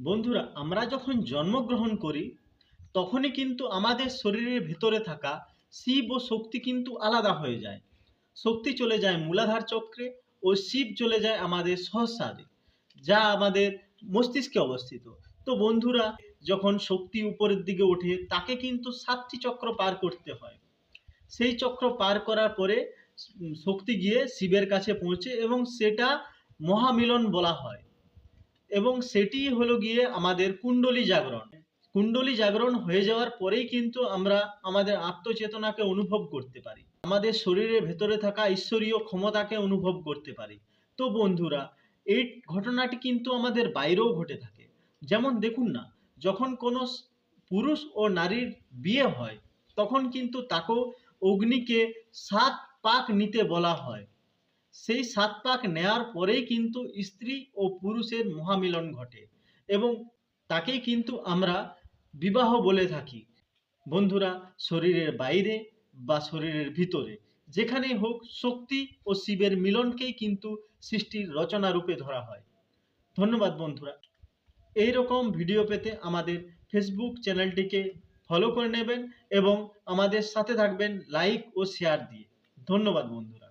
বন্ধুরা, আমরা যখন জন্মগ্রহণ করি, তখনই কিন্তু আমাদের শরীরের ভেতরে থাকা শিব ও শক্তি কিন্তু আলাদা হয়ে যায়। শক্তি চলে যায় মূলাধার চক্রে ও শিব চলে যায় আমাদের সহস্রারে, যা আমাদের মস্তিষ্কে অবস্থিত। তো বন্ধুরা, যখন শক্তি উপরের দিকে ওঠে, তাকে কিন্তু সাতটি চক্র পার করতে হয়। সেই চক্র পার করার পরে শক্তি গিয়ে শিবের কাছে পৌঁছে এবং সেটা মহামিলন বলা হয়। এবং সেটি হলো গিয়ে আমাদের কুণ্ডলী জাগরণ। কুণ্ডলী জাগরণ হয়ে যাওয়ার পরেই কিন্তু আমরা আমাদের আত্মচেতনাকে অনুভব করতে পারি। আমাদের শরীরের ভেতরে থাকা ঈশ্বরীয় ক্ষমতাকে অনুভব করতে পারি। তো বন্ধুরা, এই ঘটনাটি কিন্তু আমাদের বাইরেও ঘটে থাকে। যেমন দেখুন না, যখন কোনো পুরুষ ও নারীর বিয়ে হয়, তখন কিন্তু তাকেও অগ্নিকে সাত পাক নিতে বলা হয়। সেই সাত পাক নেওয়ার পরেই কিন্তু স্ত্রী ও পুরুষের মহামিলন ঘটে এবং তাকেই কিন্তু আমরা বিবাহ বলে থাকি। বন্ধুরা, শরীরের বাইরে বা শরীরের ভিতরে যেখানেই হোক শক্তি ও শিবের মিলনকেই কিন্তু সৃষ্টির রচনা রূপে ধরা হয়। ধন্যবাদ বন্ধুরা। এই রকম ভিডিও পেতে আমাদের ফেসবুক চ্যানেলটিকে ফলো করে নেবেন এবং আমাদের সাথে থাকবেন লাইক ও শেয়ার দিয়ে। ধন্যবাদ বন্ধুরা।